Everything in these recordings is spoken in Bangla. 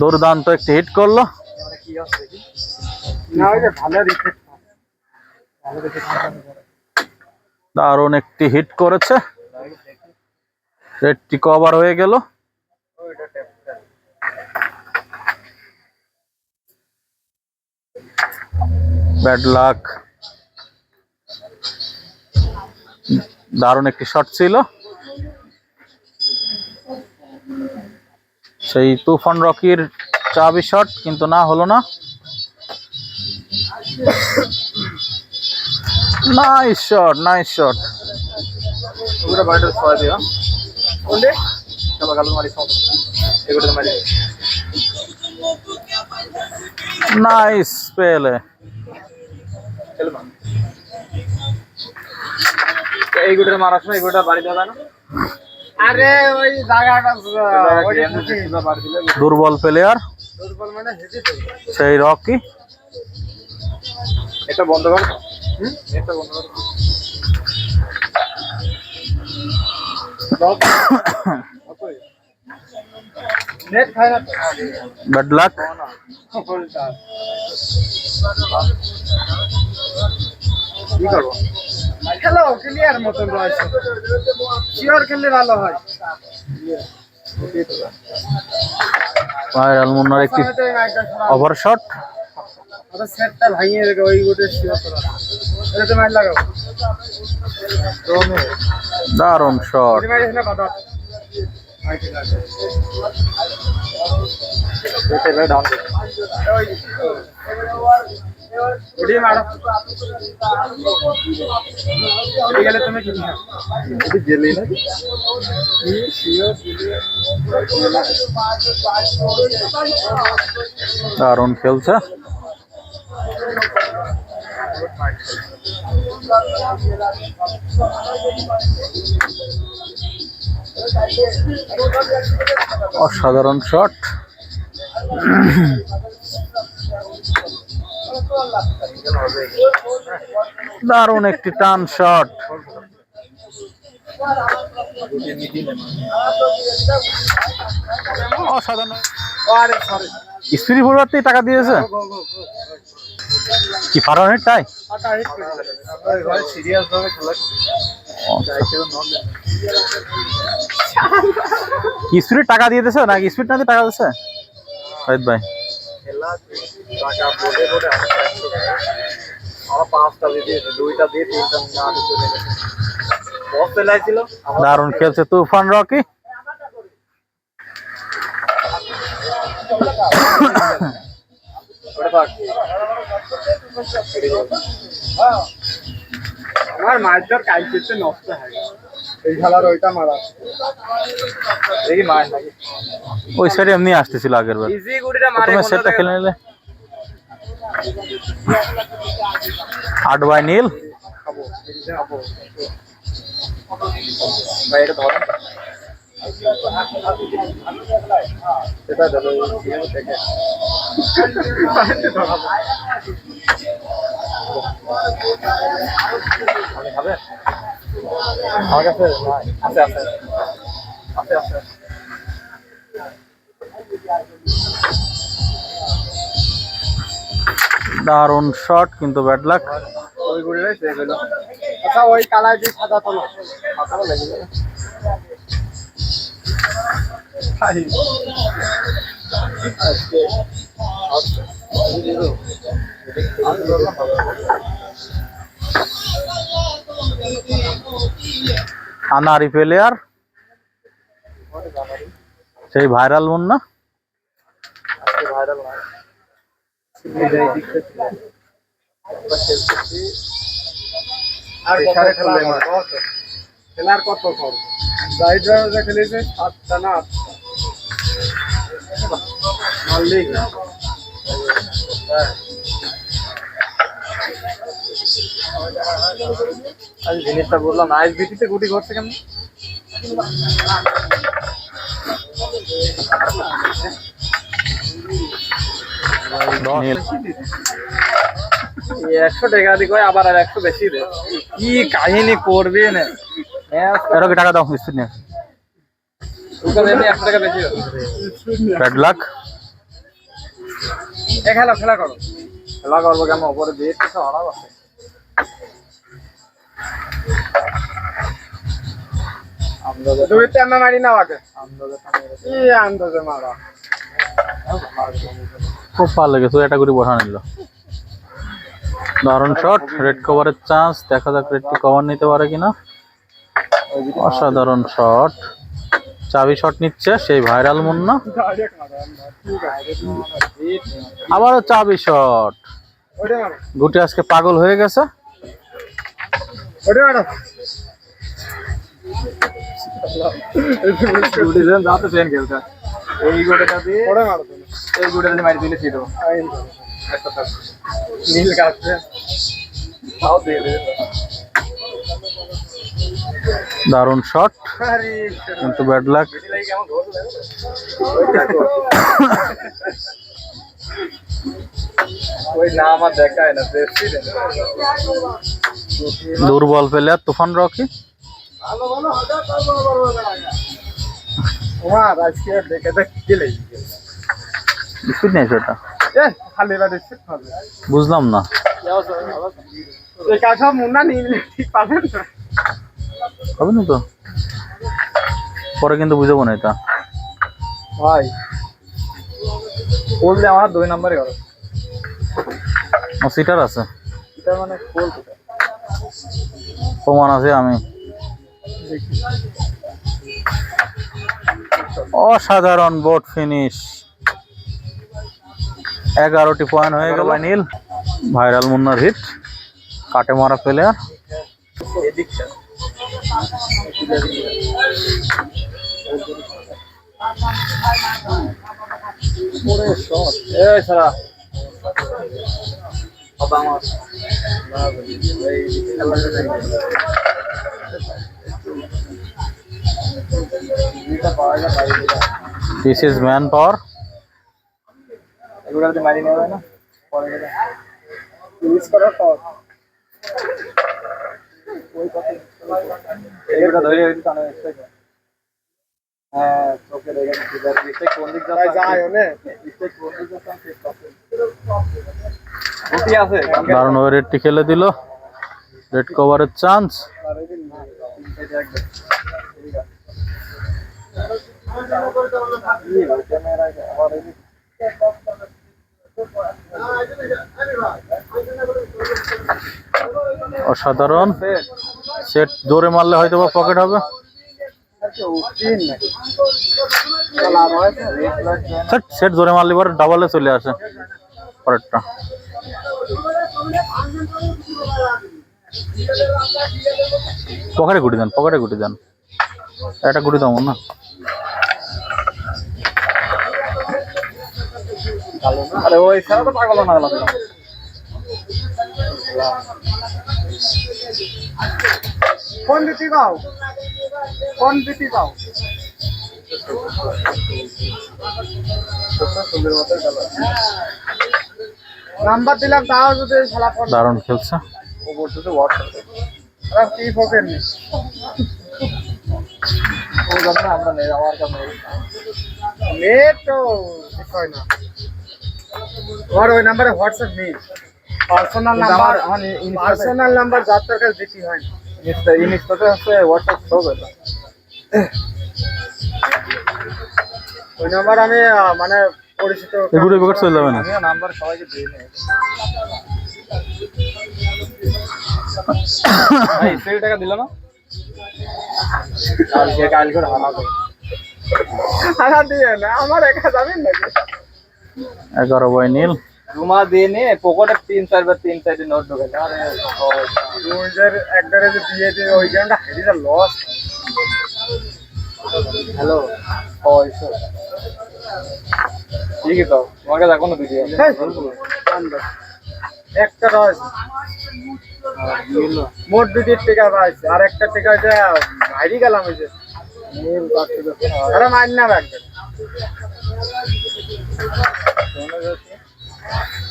দুর্দান্ত একটি হিট করল। দারুণ একটি হিট করেছে। রেডটি কভার হয়ে গেল। ব্যাড লাক দারুণ একটি শট ছিল। সেই তুফান রকির চাবি শট কিন্তু না হলো না। নাইস শট নাইস শট পুরো বাড়িটা ছয় দিও কোন데 চলো গালো মারি সব। এগুলো মারি নাইস পেলে এইগুলোর মারার সময় এগুলোটা বাড়ি দেওয়া না? আরে ওই জায়গাটা ওই বাড়ি দিলে দুর্বল প্লেয়ার দুর্বল মানে হেঁটে তো সেই রকি এটা বন্ধ কর। হুম? এটা বন্ধ কর। নেট খায় না তো? ব্যাড লাক ফুলটা কি করব? খেলো ক্লিয়ার মতন রয়েছে। শিওর খেললে ভালো হয়। ভাইরাল মুন্নার একটি ওভার শট ওটা সেটটা ভাঙিয়ে রেখে ওই গোটে শিওর করা। এটা তো লাগাও। দারুণ শট কথা। ডাউন দারুণ খেলছে। অসাধারণ শট দারুণ একটি টান শট। অসাধারণ। স্ত্রী পরিবর্তে টাকা দিয়েছে? কি ফারানের টাই কি টাকা দিয়ে দিয়েছে নাকি? স্পিড না দিয়ে টাকা দিয়েছে? ভাই। খেলা টাকা বলে বলে আমার পাঁচটা দিয়ে দিয়েছে দুইটা দিয়ে তিনটা না দিয়ে চলে গেছে বস পেলাইছিল দারুণ খেলছে তুফান রকি। ওটা পাক আমার মাছটার কালকেতে নষ্ট হয়ে গেছে। এই খেলার ওইটা মারা। দেখি মাছ নাকি। ওই সাইডে এমনি আসতেছিল আগের বার। ইজি গুড়িটা মারে তুমি সেটটা খেলে নিলে। আট বাই নীল। খাব খাব। ভাই এটা ধরেন সেটা ধরো দেখে। আমি খাবে? আমার কাছে আছে আছে। আছে আছে। দারুণ শট কিন্তু ব্যাড লাক আচ্ছা ওই কালার যে সাদা তো না লেগে আনারি প্লেয়ার সেই ভাইরাল ভাইরাল না? খেলার কত খেলেছে সাতটা না আটটা। মাল্লিক হ্যাঁ আজ জিনিসটা বললাম আইস বিটিতে গুটি করছে একশো টাকা দিকে আবার আর একশো বেশি দে। কি কাহিনী করবে না টাকা দাও নিয়ে। একশো টাকা বেশি খেলা খেলা করো। খেলা করব কেমন? উপরে দিয়ে কিছু অনাব আছে দুই টানা মারি না আগে। কি আন্দাজে মারা। খুব ভালো লেগেছে এটা করে বসা নিল। দারুণ শট রেড কভারের চান্স দেখা যাক রেড কভার নিতে পারে কিনা। অসাধারণ শট চাবি শট নিচ্ছে সেই ভাইরাল মুন্না। আবারও চাবি শট গুটি আজকে পাগল হয়ে গেছে। ওটা ট্রেন খেলতে। এই গোটাটা দিয়ে ওটা মারো এই গোটাটা দিয়ে মারি দিলে ছিল। নীল কাটছে তাও দিয়ে দেবে দারুণ শট কিন্তু ব্যাড লাক ওই না আমার দেখায় না। দুর্বল প্লেয়ার তুফান রকি? স্পিড নেই সেটা। বুঝলাম না। হবে না তো? পরে কিন্তু বুঝাবো না এটা। ভাই বললে আমার দুই নম্বরে করো সিটার আছে। এটা মানে কোল প্রমাণ আছে আমি। অসাধারণ বোট ফিনিশ এগারোটি পয়েন্ট হয়ে গেল। নীল ভাইরাল মুন্নার হিট কাটে মারা প্লেয়ার এদিকটা এই সারা। বাবা আমার না বলি এই খেলাটা দেখি দুইটা পাওয়া যায় বাইরে দিস ইজ ম্যান পাওয়ার এগুলো যদি মারি নেওয়া হয় না পরে গেলে ইউজ করার পর এগুলো ধরে ওই টানে এক্সট্রা হ্যাঁ তোকে দেখে নিচ্ছি যার মিস্টেক কোন দিক তাই যায় যাচ্ছে ওনে মিস্টেক কোন দিক যাচ্ছে ঠিক আছে রুটি আছে দারুণ রেডটি খেলে দিল। রেড কভারের চান্স অসাধারণ। সেট জোরে মারলে হয়তো বা পকেট হবে। সেট সেট জোরে মারলে পরে ডাবলে চলে আসে পরেরটা। পকেটে গুটি দেন পকেটে গুটি দেন। একটা গুটি দাম না? আরে ওই সারা তো পাগল না লাগল কোন দিতে পাও কোন দিতে পাও নাম্বার দিলাম তাও যদি খেলা ফোন দারুণ খেলছে। ও বলতেছে হোয়াটসঅ্যাপ আর কি ফোকেন নি ও জানে আমরা নেই আমার কাছে নেই। তো বিষয় না। আমার ওই নাম্বারে হোয়াটসঅ্যাপ নেই। পার্সোনাল নাম্বার পার্সোনাল নাম্বার যার তোর কাছে বেশি হয় না। ইনস্টা ইনস্টাতে আছে হোয়াটসঅ্যাপ শো করে ওই নাম্বার আমি মানে এগুলো পকেট চলে যাবে না। নাম্বার সবাইকে দিই নি ভাই সেল টাকা দিল না? কালকে কালকে হারাবে হারা দিয়ে না আমার একা যাবেন নাকি? এগারো বাই নীল। জমা দিয়ে নে পকেটে তিন চারবার তিন চারটে নোট ঢোকে আরে দুইদের একবারে যে দিয়ে দিয়ে ওই গেমটা হেরিটা লস হ্যালো পয়সা ঠিকই তো তোমার কাছে এখনও ভিডিও। একটা রয়েছে মোট দুটির টিকা পাইছে। আর একটা টিকা হচ্ছে হারি গেলাম ওই যে। আরে মার না একবার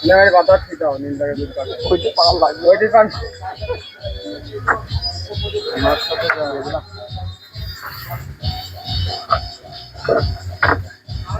লেবার কথা ঠিক আছে নীল টাকা দুধ পাবে ওইটা পাওয়া লাগবে। ওইটি পান। আমার সাথে যাবে না